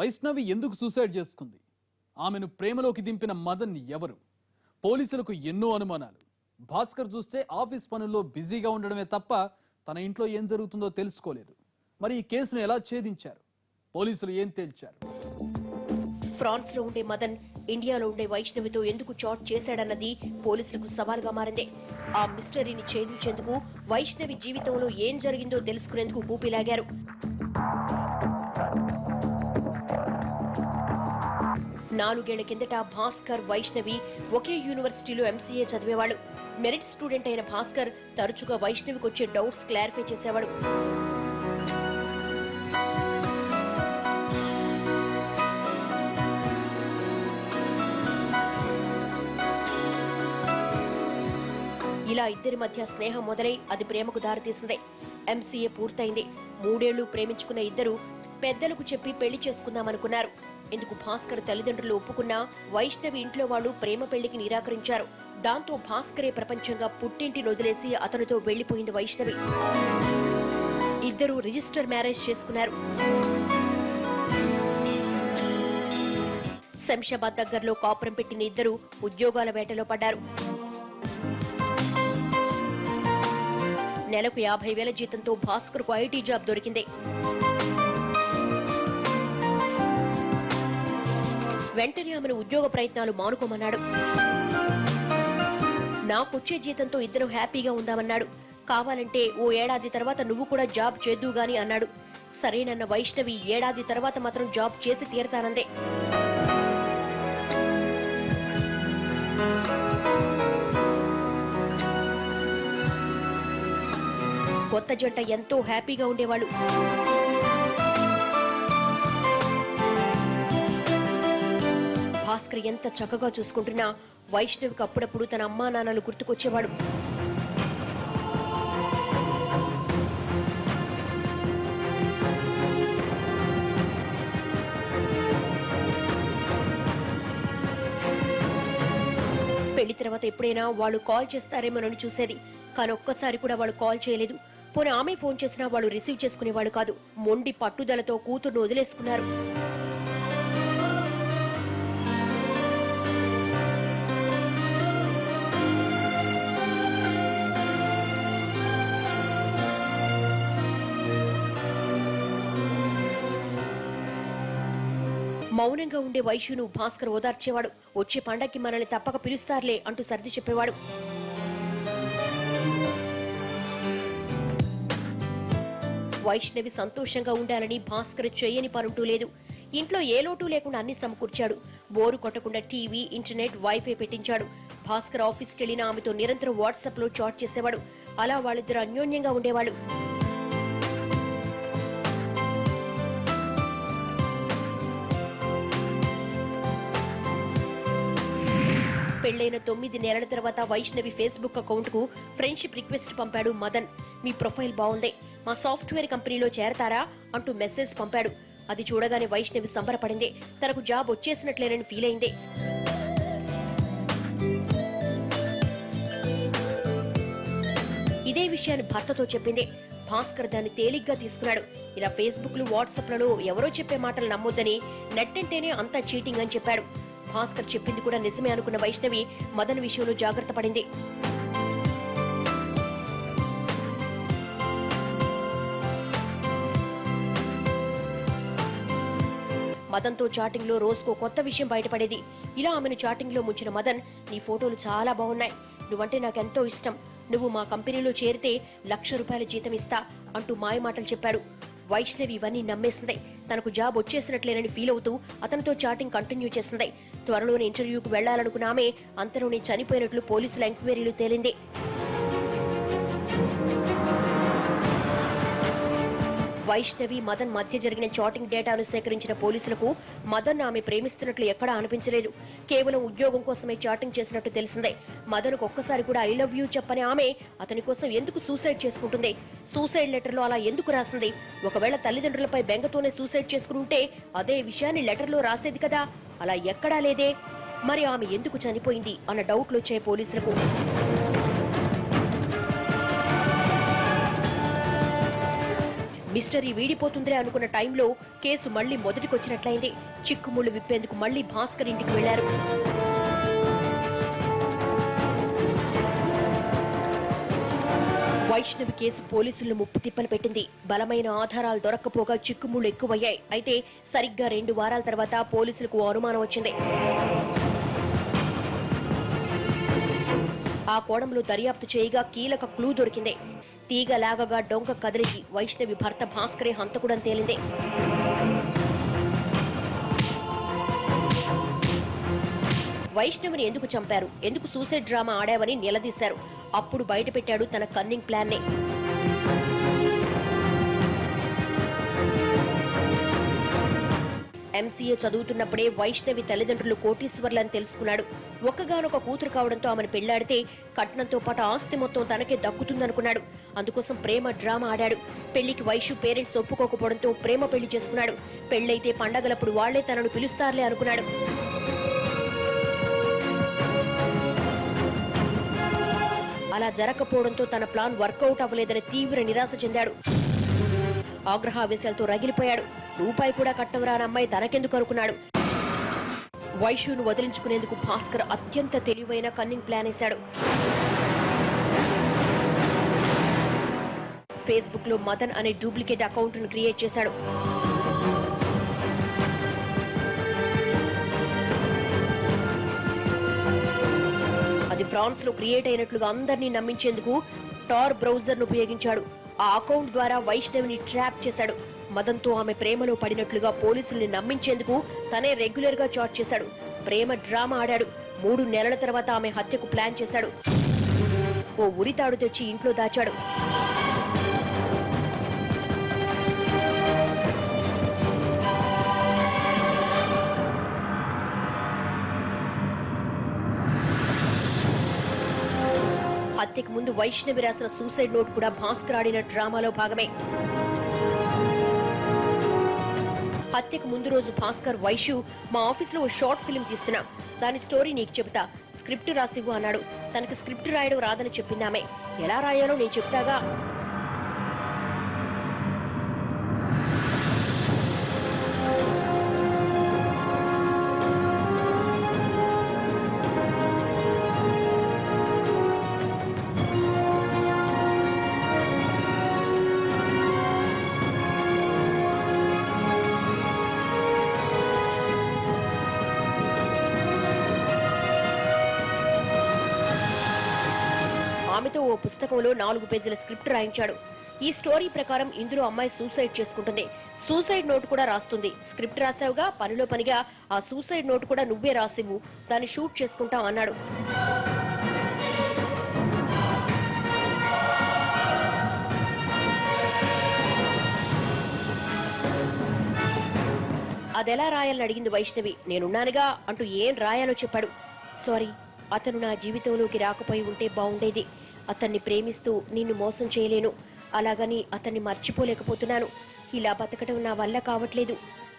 వైష్ణవి ఎందుకు సూసైడ్ చేసుకుంది? ఆమెను ప్రేమలోకి దింపిన మదన్ ఎవరు? పోలీసులకు ఎన్నో అనుమానాలు. భాస్కర్ చూస్తే ఆఫీస్ పనుల్లో బిజీగా ఉండడమే తప్ప తన ఇంట్లో ఏం జరుగుతుందో తెలుసుకోలేదు. మరి ఈ కేసును ఎలా ఛేదించారు? పోలీసులు ఏం తేల్చారు? ఫ్రాన్స్లో ఉండే మదన్ ఇండియాలో ఉండే వైష్ణవితో ఎందుకు చాట్ చేశాడన్నది పోలీసులకు సవాల్గా మారింది. ఆ మిస్టరీని ఛేదించేందుకు వైష్ణవి జీవితంలో ఏం జరిగిందో తెలుసుకునేందుకు కూపిలాగారు నాలుగేళ్ళ కిందట భాస్కర్ వైష్ణవి ఒకే యూనివర్సిటీలో ఎంసీఏ చదివేవాడు మెరిట్ స్టూడెంట్ అయిన భాస్కర్ తరచుగా వైష్ణవికి వచ్చే డౌట్స్ క్లారిఫై చేసేవాడు. ఇలా ఇద్దరి మధ్య స్నేహం మొదలై అది ప్రేమకు దారితీసింది. ఎంసీఏ పూర్తయింది. మూడేళ్ళు ప్రేమించుకున్న ఇద్దరు పెద్దలకు చెప్పి పెళ్ళి చేసుకుందామనుకున్నారు ఇందుకు భాస్కర్ తల్లిదండ్రులు ఒప్పుకున్నా వైష్ణవి ఇంట్లో వాళ్ళు ప్రేమ పెళ్ళికి నిరాకరించారు. దాంతో భాస్కరే ప్రపంచంగా పుట్టింటిని వదిలేసి అతనితో వెళ్ళిపోయింది వైష్ణవి. ఇద్దరు రిజిస్టర్ మ్యారేజ్ చేసుకున్నారు. శంషాబాద్ దగ్గరలో కాపురం పెట్టిన ఇద్దరు ఉద్యోగాల వేటలో పడ్డారు. నెలకు యాభై వేల జీతంతో భాస్కర్కు ఐటీ జాబ్ దొరికింది. వెంటనే ఆమెను ఉద్యోగ ప్రయత్నాలు మానుకోమన్నాడు. నాకొచ్చే జీతంతో ఇద్దరు హ్యాపీగా ఉందామన్నాడు. కావాలంటే ఓ ఏడాది తర్వాత నువ్వు కూడా జాబ్ చేద్దు గాని అన్నాడు. సరేనన్న వైష్ణవి ఏడాది తర్వాత మాత్రం జాబ్ చేసి తీరతానందే. కొత్త జంట ఎంతో హ్యాపీగా ఉండేవాళ్ళు. భాస్కర్ ఎంత చక్కగా చూసుకుంటున్నా. వైష్ణవికి అప్పుడప్పుడు తన అమ్మా నాన్నలు గుర్తుకొచ్చేవాడు. పెళ్ళి తర్వాత ఎప్పుడైనా వాళ్ళు కాల్ చేస్తారేమోనని చూసేది. కానీ ఒక్కసారి కూడా వాళ్ళు కాల్ చేయలేదు. పోనీ ఆమె ఫోన్ చేసినా వాళ్ళు రిసీవ్ చేసుకునేవాళ్ళు కాదు. మొండి పట్టుదలతో కూతుర్ను వదిలేసుకున్నారు. మౌనంగా ఉండే వైశ్యును భాస్కర్ ఓదార్చేవాడు. వచ్చే పండక్కి మనల్ని తప్పక పిలుస్తారులే అంటూ సర్ది చెప్పేవాడు. వైష్ణవి సంతోషంగా ఉండాలని భాస్కర్ చేయని పనుంటూ లేదు. ఇంట్లో ఏ లోటు లేకుండా అన్ని సమకూర్చాడు. బోరు కొట్టకుండా టీవీ ఇంటర్నెట్ వైఫై పెట్టించాడు. భాస్కర్ ఆఫీస్కి వెళ్ళిన ఆమెతో నిరంతరం వాట్సాప్లో చాట్ చేసేవాడు. అలా వాళ్ళిద్దరు అన్యోన్యంగా ఉండేవాళ్ళు. పెళ్ళైన తొమ్మిది నెలల తర్వాత వైష్ణవి ఫేస్బుక్ అకౌంట్కు ఫ్రెండ్షిప్ రిక్వెస్ట్ పంపాడు మదన్. మీ ప్రొఫైల్ బాగుంది. మా సాఫ్ట్వేర్ కంపెనీలో చేరతారా అంటూ మెసేజ్ పంపాడు. అది చూడగానే వైష్ణవి సంబరపడింది. తనకు జాబ్ వచ్చేసినట్లేనని ఫీల్ అయింది. ఇదే విషయాన్ని భర్తతో చెప్పింది. భాస్కర్ దాన్ని తేలిగ్గా తీసుకున్నాడు. ఇలా ఫేస్బుక్లు వాట్సాప్లలో ఎవరో చెప్పే మాటలు నమ్మొద్దని నెట్ అంటేనే అంతా చీటింగ్ అని చెప్పాడు. భాస్కర్ చెప్పింది కూడా నిజమే అనుకున్న వైష్ణవి మదన్ విషయంలో జాగ్రత్త పడింది. మదన్తో చాటింగ్లో రోజుకో కొత్త విషయం బయటపడేది. ఇలా ఆమెను చాటింగ్లో ముంచిన మదన్ నీ ఫోటోలు చాలా బాగున్నాయి నువ్వంటే నాకెంతో ఇష్టం. నువ్వు మా కంపెనీలో చేరితే లక్ష రూపాయల జీతం ఇస్తా అంటూ మాయమాటలు చెప్పాడు. వైష్ణవి ఇవన్నీ నమ్మేసింది. తనకు జాబ్ వచ్చేసినట్లేనని ఫీల్ అవుతూ అతనితో చాటింగ్ కంటిన్యూ చేసింది. త్వరలోనే ఇంటర్వ్యూకు వెళ్ళాలనుకున్న ఆమె అంతలోనే చనిపోయినట్లు పోలీసుల ఎంక్వైరీలు తేలింది. వైష్ణవి మదన్ మధ్య జరిగిన చాటింగ్ డేటాను సేకరించిన పోలీసులకు మదన్ ఆమె ప్రేమిస్తున్నట్లు ఎక్కడా అనిపించలేదు. కేవలం ఉద్యోగం కోసమే చాటింగ్ చేసినట్టు తెలిసిందే. మదన్కు ఒక్కసారి కూడా ఐ లవ్ యూ చెప్పని ఆమె అతని కోసం ఎందుకు సూసైడ్ చేసుకుంటుంది? సూసైడ్ లెటర్లో అలా ఎందుకు రాసింది? ఒకవేళ తల్లిదండ్రులపై బెంగతోనే సూసైడ్ చేసుకుంటే అదే విషయాన్ని లెటర్లో రాసేది కదా? అలా ఎక్కడా లేదే? మరి ఆమె ఎందుకు చనిపోయింది? అన్న డౌట్లు వచ్చాయి పోలీసులకు. మిస్టరీ వీడిపోతుందిలే అనుకున్న టైంలో కేసు మళ్ళీ మొదటికొచ్చినట్లయింది. చిక్కుముళ్ళు విప్పేందుకు మళ్ళీ భాస్కర్ ఇంటికి వెళ్ళారు వైష్ణవి కేసు పోలీసులను ముప్పు తిప్పలు పెట్టింది. బలమైన ఆధారాలు దొరక్కపోగా చిక్కుముళ్ళు ఎక్కువయ్యాయి. అయితే సరిగ్గా రెండు వారాల తర్వాత పోలీసులకు అనుమానం వచ్చింది. ఆ కోణంలో దర్యాప్తు చేయగా కీలక క్లూ దొరికింది. తీగ లాగగా డొంక కదిలికి వైష్ణవి భర్త భాస్కరే హంతకుడని తేలింది. వైష్ణవిని ఎందుకు చంపారు? ఎందుకు సూసైడ్ డ్రామా ఆడావని నిలదీశారు. అప్పుడు బయటపెట్టాడు తన కన్నింగ్ ప్లాన్ ఎంసీఏ చదువుతున్నప్పుడే వైష్ణవి తల్లిదండ్రులు కోటీశ్వర్లని తెలుసుకున్నాడు. ఒక్కగానొక కూతురు కావడంతో ఆమెను పెళ్ళాడితే కట్నంతో పాటు ఆస్తి మొత్తం తనకే దక్కుతుందనుకున్నాడు. అందుకోసం ప్రేమ డ్రామా ఆడాడు. పెళ్ళికి వైషు పేరెంట్స్ ఒప్పుకోకపోవడంతో ప్రేమ పెళ్ళి చేసుకున్నాడు. పెళ్ళైతే పండగలప్పుడు వాళ్ళే తనను పిలుస్తారులే అనుకున్నాడు. అలా జరగకపోవడంతో తన ప్లాన్ వర్కౌట్ అవ్వలేదని తీవ్ర నిరాశ చెందాడు. ఆగ్రహావేశాలతో రగిలిపోయాడు. రూపాయి కూడా కట్టవరాని అమ్మాయి తనకెందుకు అనుకున్నాడు? వైషును వదిలించుకునేందుకు భాస్కర్ అత్యంత తెలివైన కన్నింగ్ ప్లాన్ వేశాడు. ఫేస్బుక్లో మదన్ అనే డూప్లికేట్ అకౌంట్ను క్రియేట్ చేశాడు. అది ఫ్రాన్స్లో క్రియేట్ అయినట్లుగా అందరినీ నమ్మించేందుకు టార్ బ్రౌజర్ను ఉపయోగించాడు. ఆ అకౌంట్ ద్వారా వైష్ణవిని ట్రాప్ చేశాడు. మదంతో ఆమె ప్రేమలో పడినట్లుగా పోలీసుల్ని నమ్మించేందుకు తనే రెగ్యులర్గా చాట్ చేశాడు. ప్రేమ డ్రామా ఆడాడు. మూడు నెలల తర్వాత ఆమె హత్యకు ప్లాన్ చేశాడు. ఓ ఉరితాడు తెచ్చి ఇంట్లో దాచాడు. హత్యకు ముందు వైష్ణవి రాసిన సూసైడ్ నోట్ కూడా భాస్కర్ ఆడిన డ్రామాలో భాగమే. హత్యకు ముందు రోజు భాస్కర్ వైశ్యు మా ఆఫీస్లో ఓ షార్ట్ ఫిల్మ్ తీస్తున్నా. దాని స్టోరీ నీకు చెబుతా. స్క్రిప్ట్ రాసివ్వు అన్నాడు. తనకి స్క్రిప్ట్ రాయడం రాదని చెప్పిందామే ఎలా రాయాలో నేను చెప్తాగా? ఆమెతో ఓ పుస్తకంలో నాలుగు పేజీల స్క్రిప్ట్ రాయించాడు. ఈ స్టోరీ ప్రకారం ఇందులో అమ్మాయి సూసైడ్ చేసుకుంటుంది. సూసైడ్ నోట్ కూడా రాస్తుంది. స్క్రిప్ట్ రాసావుగా పనిలో పనిగా ఆ సూసైడ్ నోట్ కూడా నువ్వే రాసివు దాన్ని షూట్ చేసుకుంటాం అన్నాడు. అదెలా రాయాలని అడిగింది వైష్ణవి? నేనున్నానుగా అంటూ ఏం రాయాలో చెప్పాడు. సారీ అతను నా జీవితంలోకి రాకపోయి ఉంటే బాగుండేది అతన్ని ప్రేమిస్తూ నిన్ను మోసం చేయలేను. అలాగని అతన్ని మర్చిపోలేకపోతున్నాను. ఇలా బతకడం నా వల్ల కావట్లేదు.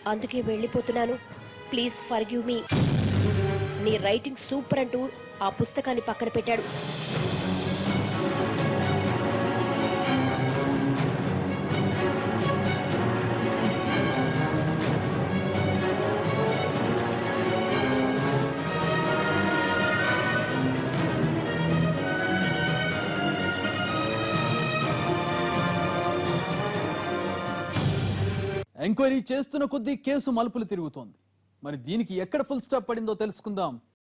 అందుకే వెళ్ళిపోతున్నాను. Please forgive me. నీ రైటింగ్ సూపర్ అంటూ ఆ పుస్తకాన్ని పక్కన పెట్టాడు. ఎంక్వైరీ చేస్తున్న కొద్దీ కేసు మలుపులు తిరుగుతోంది. మరి దీనికి ఎక్కడ ఫుల్ స్టాప్ పడిందో తెలుసుకుందాం.